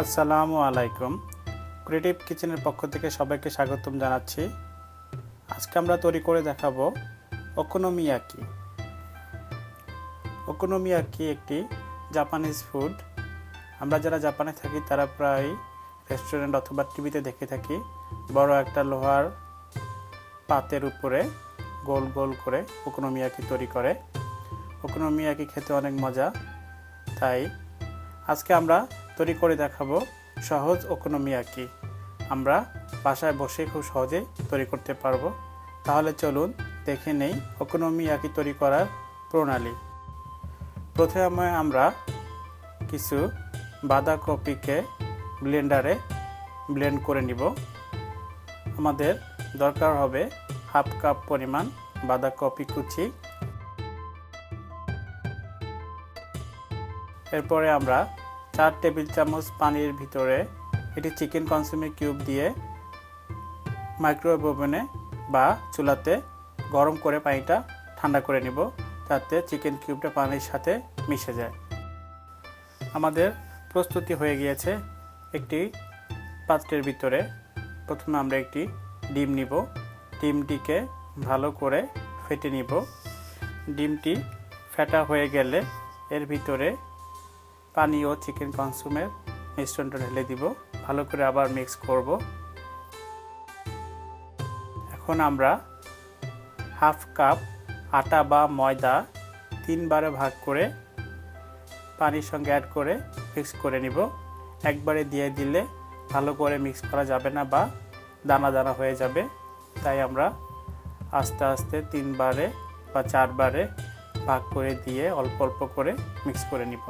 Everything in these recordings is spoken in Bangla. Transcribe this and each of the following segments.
আসসালামু আলাইকুম। ক্রিয়েটিভ কিচেনের পক্ষ থেকে সবাইকে স্বাগতম জানাচ্ছি। আজকে আমরা তৈরি করে দেখাবো ওকোনোমিয়াকি ওকোনোমিয়াকি একটি জাপানিজ ফুড আমরা যারা জাপানে থাকি, তারা প্রায় রেস্টুরেন্ট অথবা টিভিতে দেখে থাকি। বড় একটা লোহার পাতের উপরে গোল গোল করে ওকোনোমিয়াকি তৈরি করে। ওকোনোমিয়াকি খেতে অনেক মজা, তাই আজকে আমরা তৈরি করে দেখাবো সহজ ওকোনোমিয়াকি আমরা বাসায় বসে খুব সহজে তৈরি করতে পারব। তাহলে চলুন দেখে নেই ওকোনোমিয়াকি তৈরি করার প্রণালী। প্রথমে আমরা কিছু বাঁধাকপিকে ব্লেন্ডারে ব্লেন্ড করে নিব। আমাদের দরকার হবে হাফ কাপ পরিমাণ বাঁধাকপি কুচি। এরপরে আমরা চার টেবিল চামচ পানির ভিতরে এটি চিকেন কনসুমি কিউব দিয়ে মাইক্রোওয়েভ ওভেনে বা চুলাতে গরম করে পানিটা ঠান্ডা করে নিব তাতে চিকেন কিউবটা পানির সাথে মিশে যায়। আমাদের প্রস্তুতি হয়ে গিয়েছে একটি পাত্রের ভিতরে। প্রথমে আমরা একটি ডিম নিব। ডিমটিকে ভালো করে ফেটে নিব। ডিমটি ফেটা হয়ে গেলে এর ভিতরে পানি ও চিকেন কনসুমের মিশ্রণটা ঢেলে দিব। ভালো করে আবার মিক্স করব। এখন আমরা হাফ কাপ আটা বা ময়দা তিনবারে ভাগ করে পানির সঙ্গে অ্যাড করে মিক্স করে নিব। একবারে দিয়ে দিলে ভালো করে মিক্স করা যাবে না বা দানা দানা হয়ে যাবে। তাই আমরা আস্তে আস্তে তিনবারে বা চারবারে ভাগ করে দিয়ে অল্প অল্প করে মিক্স করে নিব।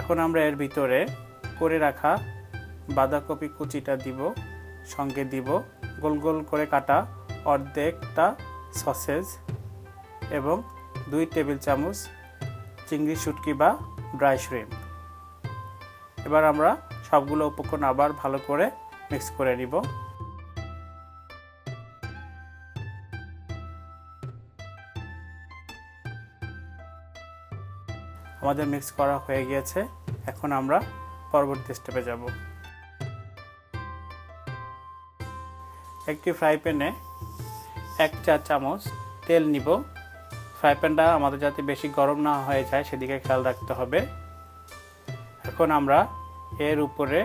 এখন আমরা এর ভিতরে করে রাখা বাঁধাকপি কুচিটা দিব, সঙ্গে দিব, গোল গোল করে কাটা অর্ধেকটা সসেজ এবং দুই টেবিল চামচ চিংড়ি শুটকি বা ড্রাই শ্রিম। এবার আমরা সবগুলো উপকরণ আবার ভালো করে মিক্স করে নিব। আমাদের মিক্স করা হয়ে গিয়েছে। এখন আমরা পরবর্তী স্টেপে যাব। একটি ফ্রাই প্যানে এক চা চামচ তেল নিব। ফ্রাই প্যানটা আমাদের যাতে বেশি গরম না হয়ে যায়, সেদিকে খেয়াল রাখতে হবে। এখন আমরা এর উপরে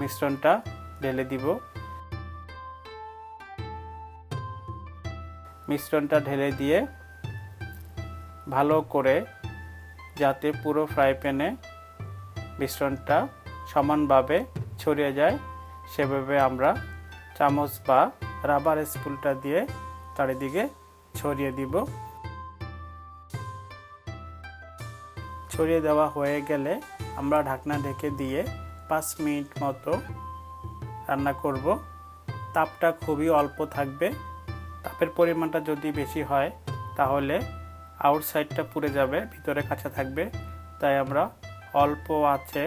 মিশ্রণটা ঢেলে দিব। মিশ্রণটা ঢেলে দিয়ে ভালো করে যাতে পুরো ফ্রাই প্যানে মিশ্রণটা সমানভাবে ছড়িয়ে যায়, সেভাবে আমরা চামচ বা রাবার স্পুলটা দিয়ে চারিদিকে ছড়িয়ে দিব। ছড়িয়ে দেওয়া হয়ে গেলে আমরা ঢাকনা ঢেকে দিয়ে পাঁচ মিনিট মতো রান্না করব। তাপটা খুবই অল্প থাকবে। তাপের পরিমাণটা যদি বেশি হয়, তাহলে আউটসাইডটা পুড়ে যাবে, ভিতরে কাঁচা থাকবে। তাই আমরা অল্প আছে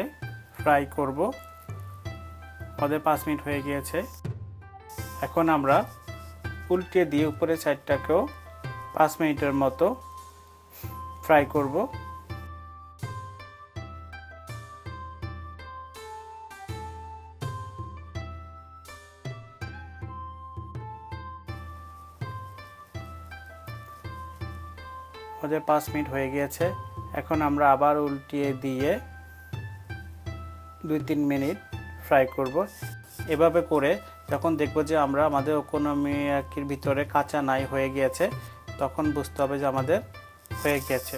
ফ্রাই করব। আমাদের পাঁচ মিনিট হয়ে গিয়েছে। এখন আমরা উল্টে দিয়ে উপরে সাইডটাকেও পাঁচ মিনিটের মতো ফ্রাই করব। আমাদের পাঁচ মিনিট হয়ে গিয়েছে। এখন আমরা আবার উল্টিয়ে দিয়ে দুই তিন মিনিট ফ্রাই করব। এভাবে করে যখন দেখব যে আমরা আমাদের ওকোনমিয়াকির ভিতরে কাঁচা নাই হয়ে গিয়েছে, তখন বুঝতে হবে যে আমাদের হয়ে গেছে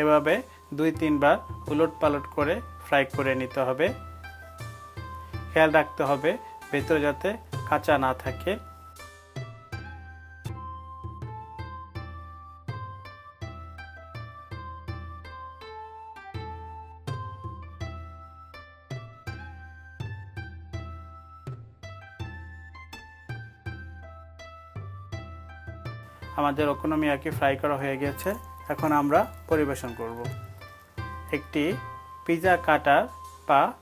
এভাবে দুই তিনবার উলট পালট করে ফ্রাই করে নিতে হবে। খেয়াল রাখতে হবে, ভেতরে যাতে কাঁচা না থাকে। আমাদের ওকোনোমিয়াকি ফ্রাই করা হয়ে গেছে। এখন আমরা পরিবেশন করব। একটি পিৎজা কাটার বা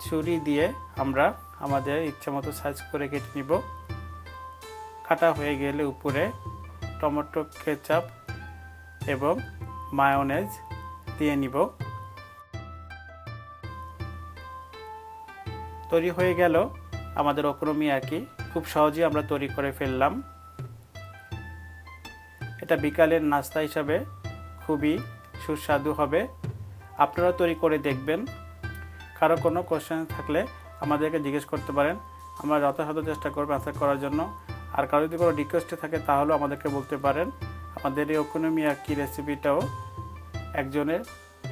ছুরি দিয়ে আমরা আমাদের ইচ্ছামতো সাইজ করে কেটে নিব। কাটা হয়ে গেলে উপরে টমেটো কেচাপ এবং মায়োনেজ দিয়ে নিব। তৈরি হয়ে গেল। আমাদের ওকরমিয়াকি খুব সহজেই আমরা তৈরি করে ফেললাম। এটা বিকালের নাস্তা হিসাবে খুবই সুস্বাদু হবে। আপনারা তৈরি করে দেখবেন। কারও কোনো কোশ্চেন থাকলে আমাদেরকে জিজ্ঞেস করতে পারেন। আমরা যথাযথ চেষ্টা করব অ্যান্সার করার জন্য। আর কারও যদি কোনো রিকোয়েস্টে থাকে তাহলেও আমাদেরকে বলতে পারেন। আমাদের এই ওকোনমিয়াকি রেসিপিটাও একজনের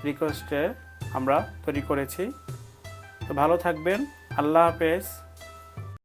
রিকোয়েস্টে আমরা তৈরি করেছি। তো ভালো থাকবেন। আল্লাহ হাফেজ।